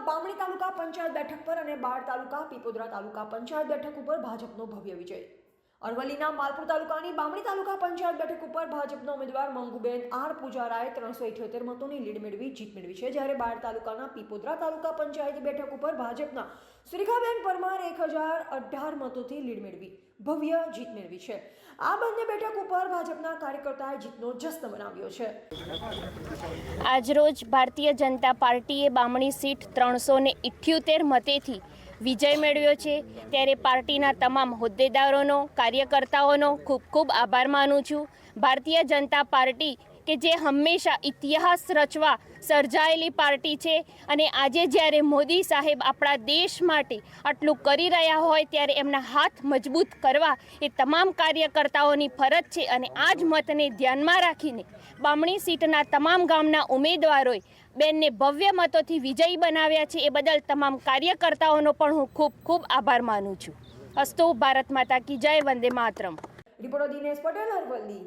માલપુરના બામણી તાલુકા પંચાયત બેઠક પર અને બાળ તાલુકા પીપોદરા તાલુકા પંચાયત બેઠક ઉપર ભાજપનો ભવ્ય વિજય. અરવલ્લીના માલપુર તાલુકાની બામણી તાલુકા પંચાયત બેઠક ઉપર ભાજપના ઉમેદવાર મંગુબેન આર પૂજારાએ ત્રણસો ઇઠ્યોતેર મતોની લીડ મેળવી જીત મેળવી છે. જ્યારે બાળ તાલુકાના પીપોદરા તાલુકા પંચાયત બેઠક ઉપર ભાજપના સુરેખાબેન પરમાર એક હજાર અઢાર મતોથી લીડ મેળવી, ભવ્ય જીત મેળવી છે. આ બંને બેઠક ઉપર ભાજપના કાર્યકર્તાએ જીતનો જશ્ન બનાવ્યો છે. આજરોજ ભારતીય જનતા પાર્ટીએ બામણી સીટ ત્રણસો ને ઇઠ્યોતેર મતેથી વિજય મેળવ્યો છે. ત્યારે પાર્ટીના તમામ હોદ્દેદારોનો, કાર્યકર્તાઓનો ખૂબ ખૂબ આભાર માનું છું. ભારતીય જનતા પાર્ટી કે જે હંમેશા ઇતિહાસ રચવા સર્જાયેલી પાર્ટી છે અને આજે જ્યારે મોદી સાહેબ આપણા દેશ માટે આટલું કરી રહ્યા હોય ત્યારે એમના હાથ મજબૂત કરવા એ તમામ કાર્યકર્તાઓની ફરજ છે અને આ જ મતને ધ્યાનમાં રાખીને બામણી સીટના તમામ ગામના ઉમેદવારોએ બેનને ભવ્ય મતોથી વિજયી બનાવ્યા છે. એ બદલ તમામ કાર્યકર્તાઓનો પણ હું ખૂબ ખૂબ આભાર માનું છું. અસ્તુ ભારત માતા કી જય, વંદે માતરમ. રિપોર્ટર દિનેશ પટેલ અરવલ્લી